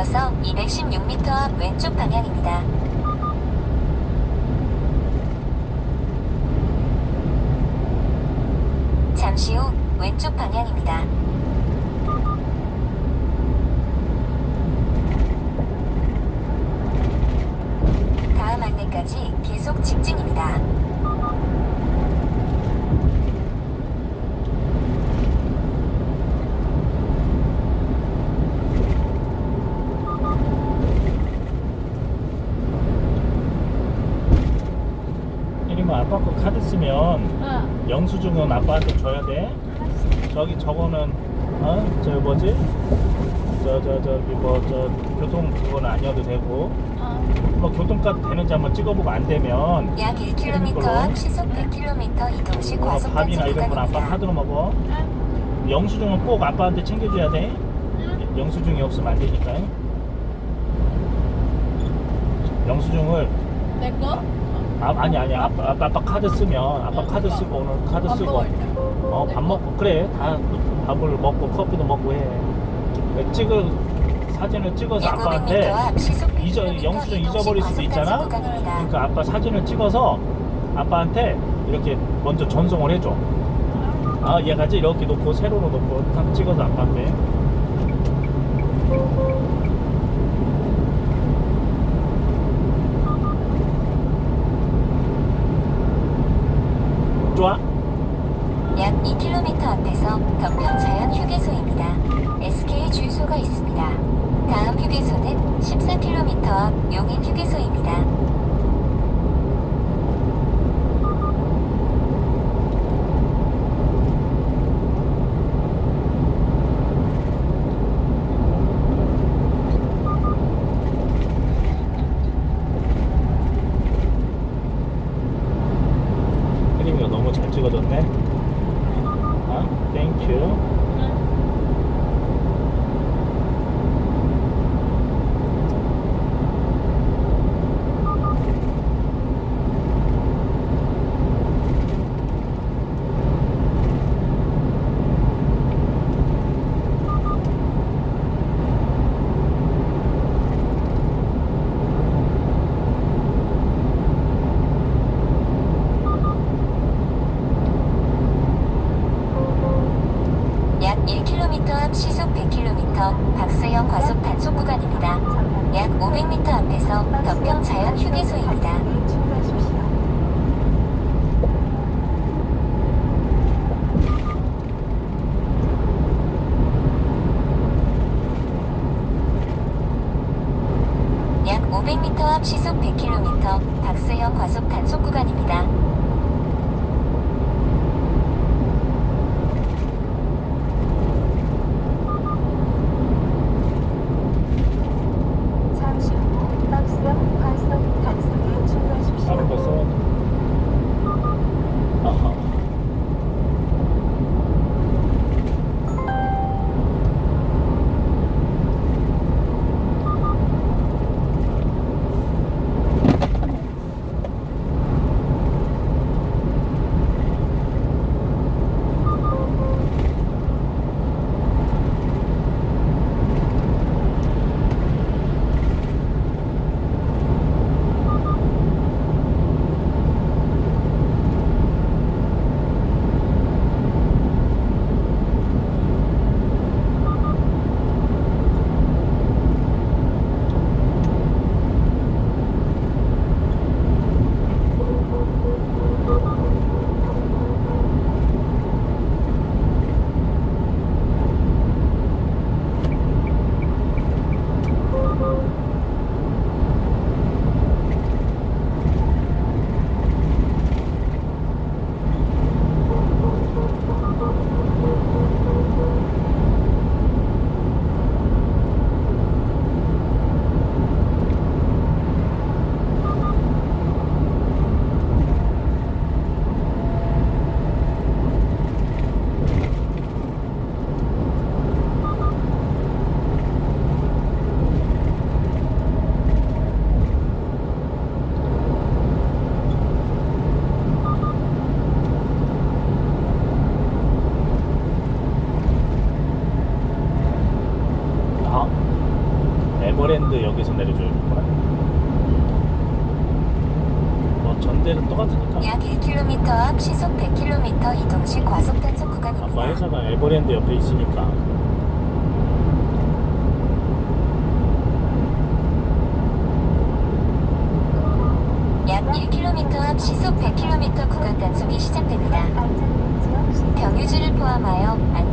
이어서 216m 앞 왼쪽 방향입니다. 잠시 후 왼쪽 방향입니다. 다음 안내까지 계속 직진입니다. 아빠 거 카드 쓰면 응. 영수증은 아빠한테 줘야 돼. 저기 저거는 어? 저 뭐지? 저 저 저기 뭐 저 교통 그건 아니어도 되고 어. 뭐 교통카드 되는지 한번 찍어보고 안 되면 약 1km 앞 시속 100km 이동 시 어, 과속 밥이나 단속 이런 건 아빠 구간입니다. 카드로 먹어. 응. 영수증은 꼭 아빠한테 챙겨줘야 돼. 응. 영수증이 없으면 안 되니까. 영수증을 내 거? 아, 아니 아니 아빠, 아빠 아빠 카드 쓰면 아빠 카드 쓰고 오늘 카드 밥 쓰고. 때. 어밥 먹고 그래. 다 밥을 먹고 커피도 먹고 해. 찍을 사진을 찍어서 약 500m 아빠한테 잊어 100km 영수증 잊어버릴 수도 있잖아. 그러니까 아빠 사진을 찍어서 아빠한테 이렇게 먼저 전송을 해줘. 아 얘가지? 이렇게 놓고 세로로 놓고 딱 찍어서 아빠한테 좋아? 약 2km 앞에서 덕평 자연 휴게소입니다. SK 주유소가 있습니다. 다음 휴게소는 14km 앞 용인 휴게소입니다. 그림이가 너무 잘 찍어졌네 아, 땡큐 응. 약 1km 앞 시속 100km 박서영 과속 단속 구간입니다. 약 500m 앞에서 덕평 자연 휴게소입니다. 약 500m 앞 시속 100km 에버랜드 여기서 내려줘야겠구나. 뭐 전대는 똑같으니까. 약 1km 앞 시속 100km 이동 시 과속 단속 아빠 구간입니다. 회사가 에버랜드 옆에 있으니까. 약 1km 앞 시속 100km 구간 단속이 시작됩니다. 경유지를 포함하여 안전